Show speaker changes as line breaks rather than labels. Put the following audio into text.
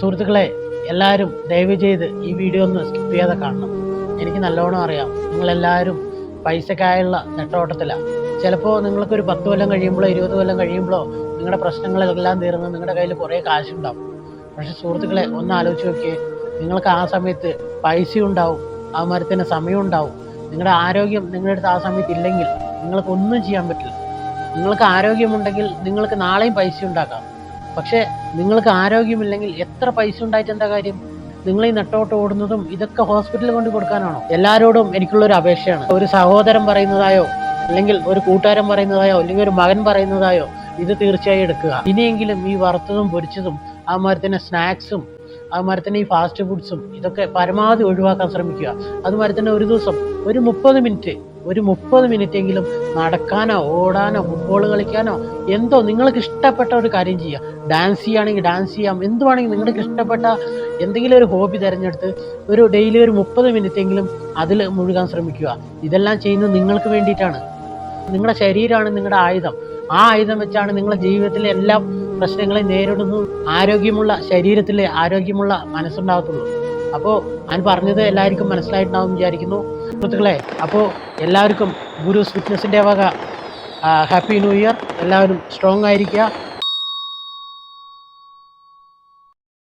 സുഹൃത്തുക്കളെ എല്ലാവരും ദയവ് ചെയ്ത് ഈ വീഡിയോ ഒന്ന് സ്കിപ്പ് ചെയ്യാതെ കാണണം. എനിക്ക് നല്ലോണം അറിയാം. നിങ്ങളെല്ലാവരും പൈസക്കായുള്ള നെട്ടോട്ടത്തിലാണ് ചിലപ്പോൾ നിങ്ങൾക്കൊരു പത്ത് കൊല്ലം കഴിയുമ്പോഴോ ഇരുപത് കൊല്ലം കഴിയുമ്പോഴോ നിങ്ങളുടെ പ്രശ്നങ്ങളെല്ലാം തീർന്ന് നിങ്ങളുടെ കയ്യിൽ കുറേ കാശുണ്ടാവും. പക്ഷെ സുഹൃത്തുക്കളെ ഒന്ന് ആലോചിച്ച് നോക്കിയേ. നിങ്ങൾക്ക് ആ സമയത്ത് പൈസ ഉണ്ടാവും ആ മരത്തിന് സമയം ഉണ്ടാവും നിങ്ങളുടെ ആരോഗ്യം നിങ്ങളുടെ അടുത്ത് ആ സമയത്ത് ഇല്ലെങ്കിൽ നിങ്ങൾക്ക് ഒന്നും ചെയ്യാൻ പറ്റില്ല. നിങ്ങൾക്ക് ആരോഗ്യമുണ്ടെങ്കിൽ നിങ്ങൾക്ക് നാളെയും പൈസ ഉണ്ടാക്കാം. പക്ഷേ നിങ്ങൾക്ക് ആരോഗ്യമില്ലെങ്കിൽ എത്ര പൈസ ഉണ്ടായിട്ട് എന്താ കാര്യം? നിങ്ങൾ ഈ നെട്ടോട്ട് ഓടുന്നതും ഇതൊക്കെ ഹോസ്പിറ്റലിൽ കൊണ്ട് കൊടുക്കാനാണോ? എല്ലാവരോടും എനിക്കുള്ള ഒരു അപേക്ഷയാണ്. ഒരു സഹോദരൻ പറയുന്നതായോ അല്ലെങ്കിൽ ഒരു കൂട്ടുകാരൻ പറയുന്നതായോ അല്ലെങ്കിൽ ഒരു മകൻ പറയുന്നതായോ ഇത് തീർച്ചയായും എടുക്കുക. ഇനിയെങ്കിലും ഈ വറുത്തതും പൊരിച്ചതും ആ തന്നെ സ്നാക്സും അതുമാതിരി തന്നെ ഈ ഫാസ്റ്റ് ഫുഡ്സും ഇതൊക്കെ പരമാവധി ഒഴിവാക്കാൻ ശ്രമിക്കുക. അതുമാതിരി തന്നെ ഒരു ദിവസം ഒരു മുപ്പത് മിനിറ്റ് ഒരു മുപ്പത് മിനിറ്റ് എങ്കിലും നടക്കാനോ ഓടാനോ ഫുട്ബോൾ കളിക്കാനോ എന്തോ നിങ്ങൾക്ക് ഇഷ്ടപ്പെട്ട ഒരു കാര്യം ചെയ്യാം ഡാൻസ് ചെയ്യുകയാണെങ്കിൽ ഡാൻസ് ചെയ്യാം. എന്തുവാണെങ്കിൽ നിങ്ങൾക്ക് ഇഷ്ടപ്പെട്ട എന്തെങ്കിലും ഒരു ഹോബി തിരഞ്ഞെടുത്ത് ഒരു ഡെയിലി ഒരു മുപ്പത് മിനിറ്റ് എങ്കിലും അതിൽ മുഴുകാൻ ശ്രമിക്കുക. ഇതെല്ലാം ചെയ്യുന്നത് നിങ്ങൾക്ക് വേണ്ടിയിട്ടാണ്. നിങ്ങളുടെ ശരീരമാണ് നിങ്ങളുടെ ആയുധം. ആ ആയുധം വെച്ചാണ് നിങ്ങളുടെ ജീവിതത്തിലെ എല്ലാ പ്രശ്നങ്ങളെയും നേരിടുന്നു. ആരോഗ്യമുള്ള ശരീരത്തിലെ ആരോഗ്യമുള്ള മനസ്സുണ്ടാകത്തുള്ളൂ. അപ്പോൾ ഞാൻ പറഞ്ഞത് എല്ലാവർക്കും മനസ്സിലായിട്ടുണ്ടാവും വിചാരിക്കുന്നു. സുഹൃത്തുക്കളെ അപ്പോൾ എല്ലാവർക്കും ഗുരുസ് ഫിറ്റ്നസിന്റെ വക ഹാപ്പി ന്യൂ ഇയർ എല്ലാവരും സ്ട്രോങ് ആയിരിക്കുക.